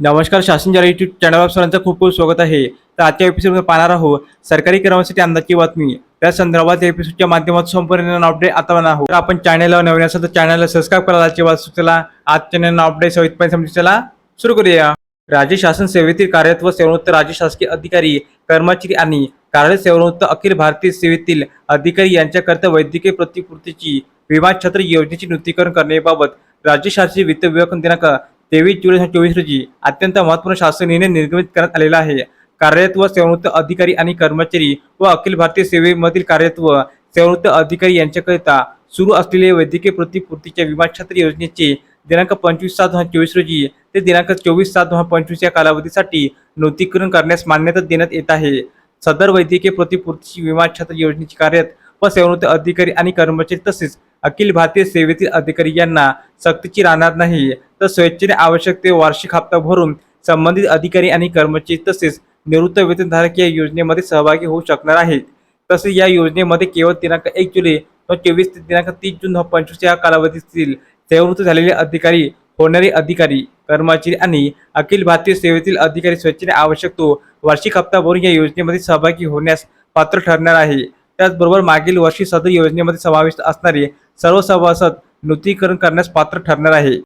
नमस्कार शासन जरा युट्यूब चॅनलवर सर्वांचं खूप खूप स्वागत आहे. तर आजच्या एपिसोडमध्ये पाहणार आहोत सरकारी कर्मचारी अंदाजची बातमी. त्या संदर्भात या एपिसोडच्या माध्यमातून संपूर्ण अपडेट आता पाहणार आहोत. तर आपण चॅनलला नवीन असेल तर चॅनलला सबस्क्राईब करायला आजची बात सुचला. आज चॅनल अपडेट सवितपणे समजू चला सुरू करूया. राज्य शासन सेवेतील कार्यरत सेवनोत्तर राज्य शासकीय अधिकारी कर्मचारी आणि कार्यरत सेवनोत्तर अखिल भारतीय सेवेतील अधिकारी यांच्याकरता वैद्यकीय प्रतिपूर्तीची विमा छत्र योजनेची नूतनीकरण करण्याबाबत राज्य शासकीय वित्त विभाग दिनांक तेवीस जुलै हजार चोवीस रोजी अत्यंत महत्त्वपूर्ण शासन निर्णय निर्गमित करण्यात आलेला आहे. कार्यरत व सेवानिवृत्त अधिकारी आणि कर्मचारी व अखिल भारतीय सेवेमधील कार्यरत व सेवानिवृत्त अधिकारी यांच्याकरिता सुरू असलेले वैद्यकीय प्रतिपूर्तीच्या विमा छत्र योजनेचे दिनांक पंचवीस सात दोन हजार चोवीस रोजी ते दिनांक चोवीस सात दोन हजार पंचवीस या कालावधीसाठी नूतनीकरण करण्यास मान्यता देण्यात येत आहे. सदर वैद्यकीय प्रतिपूर्तीची विमा छत्र योजनेची कार्यरत व सेवानिवृत्त अधिकारी आणि कर्मचारी तसेच अखिल भारतीय सेवेतील अधिकारी यांना सक्तीची राहणार नाही. तर स्वेच्छेने आवश्यक ते वार्षिक हप्ता भरून संबंधित अधिकारी आणि कर्मचारी तसेच निवृत्त वेतनधारक या योजनेमध्ये सहभागी होऊ शकणार आहेत. तसेच या योजनेमध्ये केवळ दिनांक एक जुलै व चोवीस ते दिनांक तीस जून पंचवीस या कालावधीतील सेवृत्त झालेले अधिकारी होणारे अधिकारी कर्मचारी आणि अखिल भारतीय सेवेतील अधिकारी स्वेच्छेने आवश्यक तो वार्षिक हप्ता भरून या योजनेमध्ये सहभागी होण्यास पात्र ठरणार आहे. त्याचबरोबर मागील वर्षी सदर योजनेमध्ये समाविष्ट असणारे सर्व सभासद नूतनीकरण करण्यास पात्र ठरणार आहे.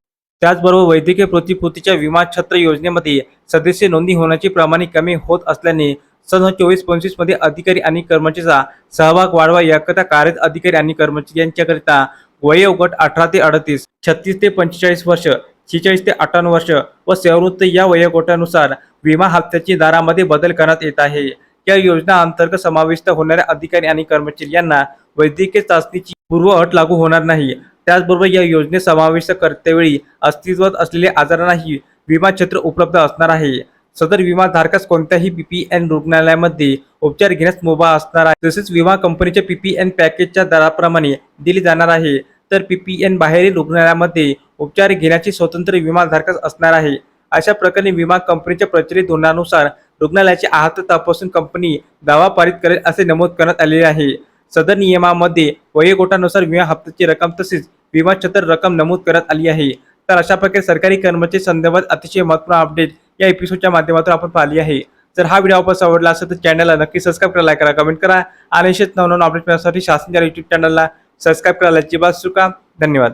त्याचबरोबर वैद्यकीय प्रतिकृतीच्या विमा छत्र योजनेमध्ये सदस्य नोंदणी होण्याचे प्रमाणे कमी होत असल्याने सन चोवीस पंचवीसमध्ये अधिकारी आणि कर्मचाऱ्याचा सहभाग वाढवा याकरता कार्यरत अधिकारी आणि कर्मचारी यांच्याकरिता वयोगट अठरा ते अडतीस छत्तीस ते पंचेचाळीस वर्ष शेहेचाळीस ते अठ्ठावन्न वर्ष व सेवानिवृत्त या वयोगटानुसार विमा हप्त्याची दरामध्ये बदल करण्यात येत आहे. या योजना अंतर्गत समाविष्ट होणाऱ्या अधिकारी आणि कर्मचारी यांना वैद्यकीय चाचणीची पूर्व अट लागू होणार नाही. त्याचबरोबर या योजनेत समाविष्ट करतेवेळी अस्तित्वात असलेल्या आजारांनाही विमा छत्र उपलब्ध असणार आहे. सदर विमा धारकास कोणत्याही पीपीएन रुग्णालयामध्ये उपचार घेण्यास मुभा असणार आहे. तसेच विमा कंपनीच्या पीपीएन पॅकेजच्या दराप्रमाणे दिली जाणार आहे. तर पीपीएन बाहेरील रुग्णालयामध्ये उपचार घेण्याची स्वतंत्र विमा धारकास असणार आहे. अशा प्रकारे विमा कंपनीच्या प्रचलित धोरणानुसार रुग्णालयाची आहत तपासून कंपनी दावा पारित करेल असे नमूद करण्यात आलेले आहे. सदर नियमामध्ये वयोगटानुसार विमा हप्त्याची रक्कम तसेच विमा छत्र रक्कम नमूद करण्यात आली आहे. तर अशा प्रकारे सरकारी कर्मचारी संदर्भात अतिशय महत्त्वपूर्ण अपडेट या एपिसोडच्या माध्यमातून आपण पाहिली आहे. जर हा व्हिडिओ आपण आवडला असेल तर चॅनलला नक्की सबस्क्राईब करा लाईक करा कमेंट करा आणि असेच नवनवन अपडेट मिळण्यासाठी शासनच्या युट्यूब चॅनलला सबस्क्राईब करायला अजिबात चुका धन्यवाद.